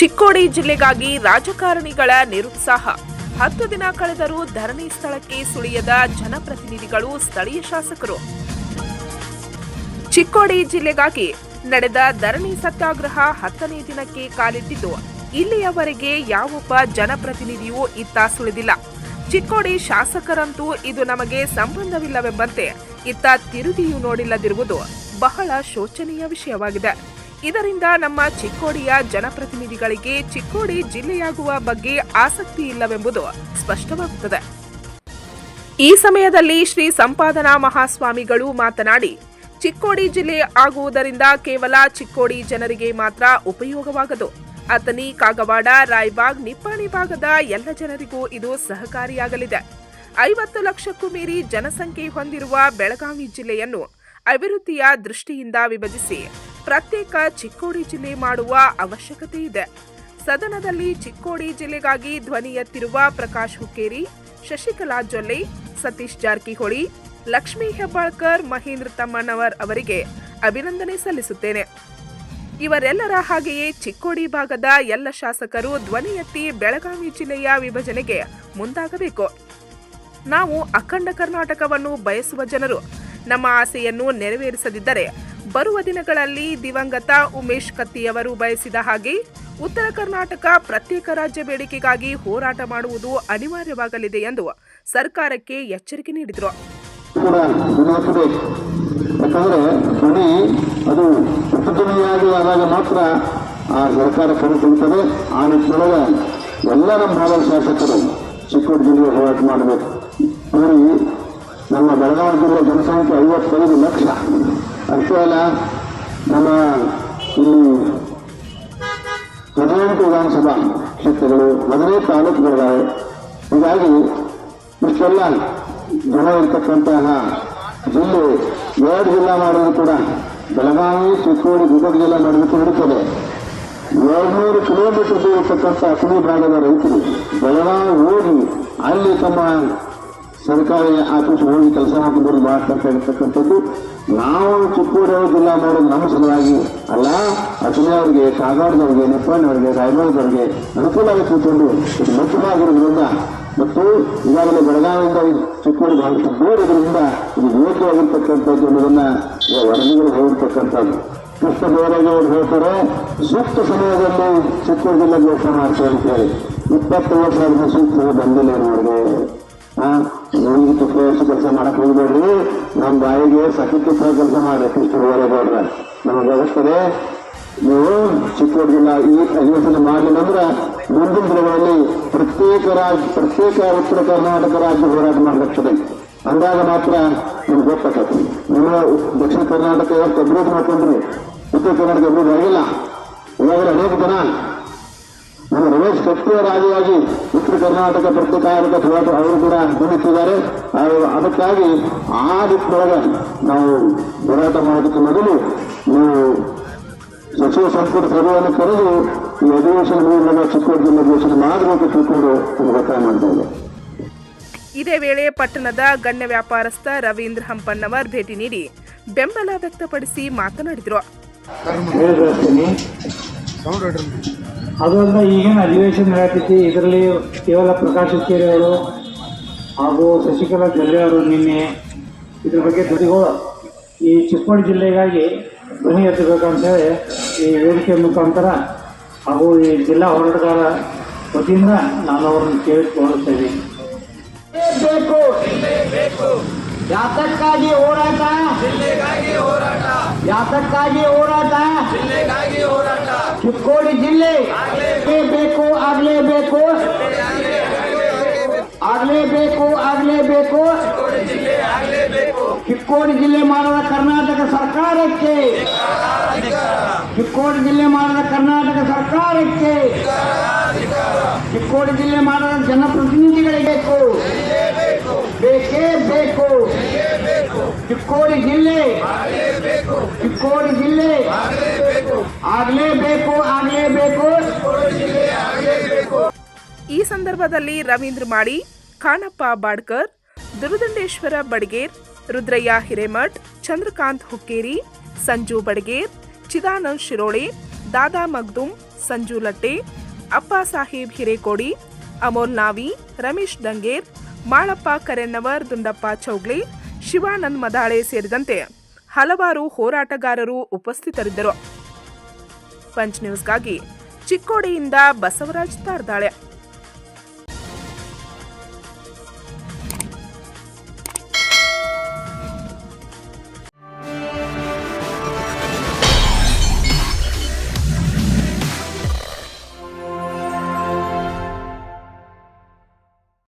ಚಿಕ್ಕೋಡಿ ಜಿಲ್ಲೆಗಾಗಿ ರಾಜಕಾರಣಿಗಳ ನಿರುತ್ಸಾಹ. ಹತ್ತು ದಿನ ಕಳೆದರೂ ಧರಣಿ ಸ್ಥಳಕ್ಕೆ ಸುಳಿಯದ ಜನಪ್ರತಿನಿಧಿಗಳು ಸ್ಥಳೀಯ ಶಾಸಕರು. ಚಿಕ್ಕೋಡಿ ಜಿಲ್ಲೆಗಾಗಿ ನಡೆದ ಧರಣಿ ಸತ್ಯಾಗ್ರಹ ಹತ್ತನೇ ದಿನಕ್ಕೆ ಕಾಲಿಟ್ಟಿದ್ದು, ಇಲ್ಲಿಯವರೆಗೆ ಯಾವೊಬ್ಬ ಜನಪ್ರತಿನಿಧಿಯೂ ಇತ್ತ ಸುಳಿದಿಲ್ಲ. ಚಿಕ್ಕೋಡಿ ಶಾಸಕರಂತೂ ಇದು ನಮಗೆ ಸಂಬಂಧವಿಲ್ಲವೆಂಬಂತೆ ಇತ್ತ ತಿರುಗಿಯೂ ನೋಡಿಲ್ಲದಿರುವುದು ಬಹಳ ಶೋಚನೀಯ ವಿಷಯವಾಗಿದೆ. ಇದರಿಂದ ನಮ್ಮ ಚಿಕ್ಕೋಡಿಯ ಜನಪ್ರತಿನಿಧಿಗಳಿಗೆ ಚಿಕ್ಕೋಡಿ ಜಿಲ್ಲೆಯಾಗುವ ಬಗ್ಗೆ ಆಸಕ್ತಿ ಇಲ್ಲವೆಂಬುದು ಸ್ಪಷ್ಟವಾಗುತ್ತದೆ. ಈ ಸಮಯದಲ್ಲಿ ಶ್ರೀ ಸಂಪಾದನಾ ಮಹಾಸ್ವಾಮಿಗಳು ಮಾತನಾಡಿ, ಚಿಕ್ಕೋಡಿ ಜಿಲ್ಲೆ ಆಗುವುದರಿಂದ ಕೇವಲ ಚಿಕ್ಕೋಡಿ ಜನರಿಗೆ ಮಾತ್ರ ಉಪಯೋಗವಾಗದು. ಅತನಿ ಕಾಗವಾಡ, ರಾಯ್ಬಾಗ್, ನಿಪ್ಪಾಣಿ ಭಾಗದ ಎಲ್ಲ ಜನರಿಗೂ ಇದು ಸಹಕಾರಿಯಾಗಲಿದೆ. ಐವತ್ತು ಲಕ್ಷಕ್ಕೂ ಮೀರಿ ಜನಸಂಖ್ಯೆ ಹೊಂದಿರುವ ಬೆಳಗಾವಿ ಜಿಲ್ಲೆಯನ್ನು ಅಭಿವೃದ್ಧಿಯ ದೃಷ್ಟಿಯಿಂದ ವಿಭಜಿಸಿ ಪ್ರತ್ಯೇಕ ಚಿಕ್ಕೋಡಿ ಜಿಲ್ಲೆ ಮಾಡುವ ಅವಶ್ಯಕತೆ ಇದೆ. ಸದನದಲ್ಲಿ ಚಿಕ್ಕೋಡಿ ಜಿಲ್ಲೆಗಾಗಿ ಧ್ವನಿ ಎತ್ತಿರುವ ಪ್ರಕಾಶ್ ಹುಕ್ಕೇರಿ, ಶಶಿಕಲಾ ಜೊಲ್ಲೆ, ಸತೀಶ್ ಜಾರಕಿಹೊಳಿ, ಲಕ್ಷ್ಮೀ ಹೆಬ್ಬಾಳ್ಕರ್, ಮಹೇಂದ್ರ ತಮ್ಮಣ್ಣವರ್ ಅವರಿಗೆ ಅಭಿನಂದನೆ ಸಲ್ಲಿಸುತ್ತೇನೆ. ಇವರೆಲ್ಲರ ಹಾಗೆಯೇ ಚಿಕ್ಕೋಡಿ ಭಾಗದ ಎಲ್ಲ ಶಾಸಕರು ಧ್ವನಿ ಎತ್ತಿ ಬೆಳಗಾವಿ ಜಿಲ್ಲೆಯ ವಿಭಜನೆಗೆ ಮುಂದಾಗಬೇಕು. ನಾವು ಅಖಂಡ ಕರ್ನಾಟಕವನ್ನು ಬಯಸುವ ಜನರು. ನಮ್ಮ ಆಸೆಯನ್ನು ನೆರವೇರಿಸದಿದ್ದರೆ ಬರುವ ದಿನಗಳಲ್ಲಿ ದಿವಂಗತ ಉಮೇಶ್ ಕತ್ತಿಯವರು ಬಯಸಿದ ಹಾಗೆ ಉತ್ತರ ಕರ್ನಾಟಕ ಪ್ರತ್ಯೇಕ ರಾಜ್ಯ ಬೇಡಿಕೆಗಾಗಿ ಹೋರಾಟ ಮಾಡುವುದು ಅನಿವಾರ್ಯವಾಗಲಿದೆ ಎಂದು ಸರ್ಕಾರಕ್ಕೆ ಎಚ್ಚರಿಕೆ ನೀಡಿದರು. ಯಾಕಂದ್ರೆ ಧ್ವನಿ ಅದು ಪ್ರತಿಧ್ವನಿಯಾಗಿ ಆದಾಗ ಮಾತ್ರ ಆ ಸರ್ಕಾರ ಕರೆಕೊಳ್ತದೆ ಆ ನಿಟ್ಟಿನೊಳಗೆ ಎಲ್ಲ ನಮ್ಮ ಭಾಗದ ಶಾಸಕರು ಚಿಕ್ಕೋಡಿ ಜಿಲ್ಲೆಗೆ ಹೋರಾಟ ಮಾಡಬೇಕು. ನೋಡಿ ನಮ್ಮ ಬೆಳಗಾವಿ ಜಿಲ್ಲೆ ಜನಸಂಖ್ಯೆ ಐವತ್ತೈದು ಲಕ್ಷ. ಅಷ್ಟೇ ಅಲ್ಲ ನಮ್ಮ ಇಲ್ಲಿ ಹದಿನೆಂಟು ವಿಧಾನಸಭಾ ಕ್ಷೇತ್ರಗಳು, ಹದಿನೈದು ತಾಲೂಕುಗಳಿದ್ದಾವೆ ಹೀಗಾಗಿ ಇಷ್ಟೆಲ್ಲ ಜನ ಇರ್ತಕ್ಕಂತಹ ಜಿಲ್ಲೆ, ಎರಡು ಜಿಲ್ಲಾ ಮಾಡೋದು ಕೂಡ, ಬೆಳಗಾವಿ, ಚಿಕ್ಕೋಡಿ ಗುಡ್ಡ ಜಿಲ್ಲಾ ಮಾಡಬೇಕು ಇರುತ್ತದೆ. ಏಳ್ನೂರು ಕಿಲೋಮೀಟರ್ ಇರ್ತಕ್ಕಂಥ ಅಸಲಿ ಭಾಗದ ರೈತರು ಬೆಳಗಾವಿ ಹೋಗಿ ಅಲ್ಲಿ ತಮ್ಮ ಸರ್ಕಾರಿ ಆಫೀಸ್ ಹೋಗಿ ಕೆಲಸ ಹಾಕಿದ್ರು ಇರ್ತಕ್ಕಂಥದ್ದು ನಾವು ಚಿಕ್ಕೂರು ಜಿಲ್ಲಾ ಮಾಡೋದು ನಮ್ಮ ಸಲುವಾಗಿ ಅಲ್ಲ ಅಸಲಿ ಅವರಿಗೆ ಕಾಗಾಡದವ್ರಿಗೆ ನಿಪ್ಪಣ್ಣವ್ರಿಗೆ ರಾಯಬಾಗದವ್ರಿಗೆ ಅನುಕೂಲ ಕೂತ್ಕೊಂಡು ಇದು ಮುಖ್ಯವಾಗಿರೋದ್ರಿಂದ ಮತ್ತು ಈಗಾಗಲೇ ಬೆಳಗಾವಿಯಿಂದ ಚಿಕ್ಕೂರು ಬಹಳಷ್ಟು ದೂರದ್ರಿಂದ ಇದು ಯೋಗ್ಯವಾಗಿರ್ತಕ್ಕಂಥದ್ದು ಅನ್ನೋದನ್ನ ವರದಿಗಳು ಹೇಳಿರ್ತಕ್ಕಂಥದ್ದು. ಕೃಷ್ಣ ದೇವರಾಜವರು ಹೇಳ್ತಾರೆ ಸೂಕ್ತ ಸಮಯದಲ್ಲಿ ಚಿಕ್ಕೂರು ಜಿಲ್ಲೆ ಘೋಷಣೆ ಮಾಡ್ತಾರೆ ಅಂತ ಹೇಳಿ. ಇಪ್ಪತ್ತು ವರ್ಷ ಸೂಕ್ತ ಬಂದಿಲ್ಲ ನೋಡಿದೆ ನಿಮಗೆ ತುಪ್ಪ ವರ್ಷ ಕೆಲಸ ಮಾಡಕ್ ಹೋಗ್ಬೇಡ್ರಿ? ನಮ್ಮ ಬಾಯಿಗೆ ಸಖಿ ತುಪ್ಪ ಕೆಲಸ ಮಾಡಿ ಕೃಷ್ಣ ದೇವರಾಜವ್ರ ನಮಗೆ ಅನಿಸ್ತದೆ, ನೀವು ಚಿಕ್ಕೋಡಿ ಜಿಲ್ಲಾ ಈ ಅಧಿವೇಶನ ಮಾಡಲಿಲ್ಲ ಅಂದ್ರೆ ಮುಂದಿನ ದಿನಗಳಲ್ಲಿ ಪ್ರತ್ಯೇಕ ರಾಜ್ಯ, ಪ್ರತ್ಯೇಕ ಉತ್ತರ ಕರ್ನಾಟಕ ರಾಜ್ಯ ಹೋರಾಟ ಮಾಡಲಾಗ್ತದೆ. ಅಂದಾಗ ಮಾತ್ರ ನಿಮ್ಗೆ ಗೊತ್ತಾಗತ್ತೆ ನಿಮ್ಮ ದಕ್ಷಿಣ ಕರ್ನಾಟಕ ಇವತ್ತು ಅಭಿವೃದ್ಧಿ ಮಾಡ್ಕೊಂಡ್ರಿ? ಉತ್ತರ ಕರ್ನಾಟಕ ಅಭಿವೃದ್ಧಿ ಆಗಿಲ್ಲ. ಇವಾಗ ಅನೇಕ ಜನ. ನಮ್ಮ ರಮೇಶ್ ಸತ್ಯ ರಾಜವಾಗಿ ಉತ್ತರ ಕರ್ನಾಟಕ ಪ್ರತ್ಯೇಕ ಆಡಳಿತ ಹೋರಾಟ ಅವರು ಕೂಡ ಅವರು ಅದಕ್ಕಾಗಿ ಆ ದಿಕ್ಕೊಳಗೆ ನಾವು ಹೋರಾಟ ಮಾಡೋದಕ್ಕೆ ಮೊದಲು ನೀವು ಸಚಿವ ಸಂಪುಟ ಸಭೆಯನ್ನು ಕರೆದು ಈ ಅಧಿವೇಶನ ಮೂಲಕ ಚಿಕ್ಕೋಡಿ ಜಿಲ್ಲೆ ಅಧಿವೇಶನ ಮಾಡಬೇಕು ತಿಳ್ಕೊಂಡು ಒತ್ತಾಯ ಮಾಡ್ತಾ ಇದ್ದಾರೆ ಇದೇ ವೇಳೆ ಪಟ್ಟಣದ ಗಣ್ಯ ವ್ಯಾಪಾರಸ್ಥ ರವೀಂದ್ರ ಹಂಪನ್ನವರ್ ಭೇಟಿ ನೀಡಿ ಬೆಂಬಲ ವ್ಯಕ್ತಪಡಿಸಿ ಮಾತನಾಡಿದರು. ಅದು ಅಂದ್ರೆ ಈಗಿನ ಅಧಿವೇಶನ ನಡೆಯುತ್ತಿ. ಇದರಲ್ಲಿ ಕೇವಲ ಪ್ರಕಾಶ್ ಹುಕ್ಕೇರಿ ಅವರು ಹಾಗೂ ಶಶಿಕಲಾ ಜೊಲ್ಲೆ ಅವರು ನಿನ್ನೆ ಇದ್ರ ಬಗ್ಗೆ ಧ್ವನಿಗಳು ಈ ಚಿಕ್ಕೋಡಿ ಜಿಲ್ಲೆಗಾಗಿ ಧ್ವನಿ ಎತ್ತಬೇಕಂತೇಳಿ ಈ ವೇದಿಕೆ ಮುಖಾಂತರ ಹಾಗೂ ಈ ಜಿಲ್ಲಾ ಹೋರಾಟಗಾರ ವತಿಯಿಂದ ನಾನು ಅವರನ್ನು ಕೇಳಿಕೊಳ್ಳುತ್ತೇವೆ ಬೇಕು. ಜಾತಕ್ಕಾಗಿ ಬೇಕು ಯಾತಕ್ಕಾಗಿ ಹೋರಾಟ? ಜಿಲ್ಲೆಗಾಗಿ ಹೋರಾಟ. ಚಿಕ್ಕೋಡಿ ಜಿಲ್ಲೆ. ಬೇಕು ಆಗ್ಲೇಬೇಕು. ಆಗ್ಲೇಬೇಕು ಆಗ್ಲೇಬೇಕು. ಚಿಕ್ಕೋಡಿ ಜಿಲ್ಲೆ ಮಾಡಿದ ಕರ್ನಾಟಕ ಸರ್ಕಾರಕ್ಕೆ. ಚಿಕ್ಕೋಡಿ ಜಿಲ್ಲೆ ಮಾಡಿದ ಕರ್ನಾಟಕ ಸರ್ಕಾರಕ್ಕೆ. ಚಿಕ್ಕೋಡಿ ಜಿಲ್ಲೆ ಮಾಡಿದ ಜನಪ್ರತಿನಿಧಿಗಳಿಗೆ ಬೇಕು. ಬೇಕೇ ಬೇಕು. ಚಿಕ್ಕೋಡಿ ಜಿಲ್ಲೆ ಚಿಕ್ಕೋಡಿ ಜಿಲ್ಲೆ ಆಗ್ಲೇಬೇಕು ಆಗ್ಲೇಬೇಕು. ಈ ಸಂದರ್ಭದಲ್ಲಿ ರವೀಂದ್ರ ಮಾಡಿ ಖಾನಪ್ಪ ಬಾಡ್ಕರ್ ದುರುದಂಡೇಶ್ವರ ಬಡಗೇರ್ ರುದ್ರಯ್ಯ ಹಿರೇಮಠ್ ಚಂದ್ರಕಾಂತ್ ಹುಕ್ಕೇರಿ ಸಂಜು ಬಡಗೇರ್ ಚಿದಾನಂದ್ ಶಿರೋಳೆ ದಾದಾ ಮಗ್ದುಮ್ ಸಂಜು ಲಟ್ಟೆ ಅಪ್ಪ ಸಾಹೇಬ್ ಹಿರೇಕೋಡಿ ಅಮೋಲ್ ನಾವಿ ರಮೇಶ್ ಡಂಗೇರ್ ಮಾಳಪ್ಪ ಕರೆನ್ನವರ್ ದುಂಡಪ್ಪ ಚೌಗ್ಲೆ ಶಿವಾನಂದ್ ಮದಾಳೆ ಸೇರಿದಂತೆ ಹಲವಾರು ಹೋರಾಟಗಾರರು ಉಪಸ್ಥಿತರಿದ್ದರು. ಪಂಚ್ ನ್ಯೂಸ್ಗಾಗಿ ಚಿಕ್ಕೋಡಿಯಿಂದ ಬಸವರಾಜ್ ತಾರ್ದಾಳೆ.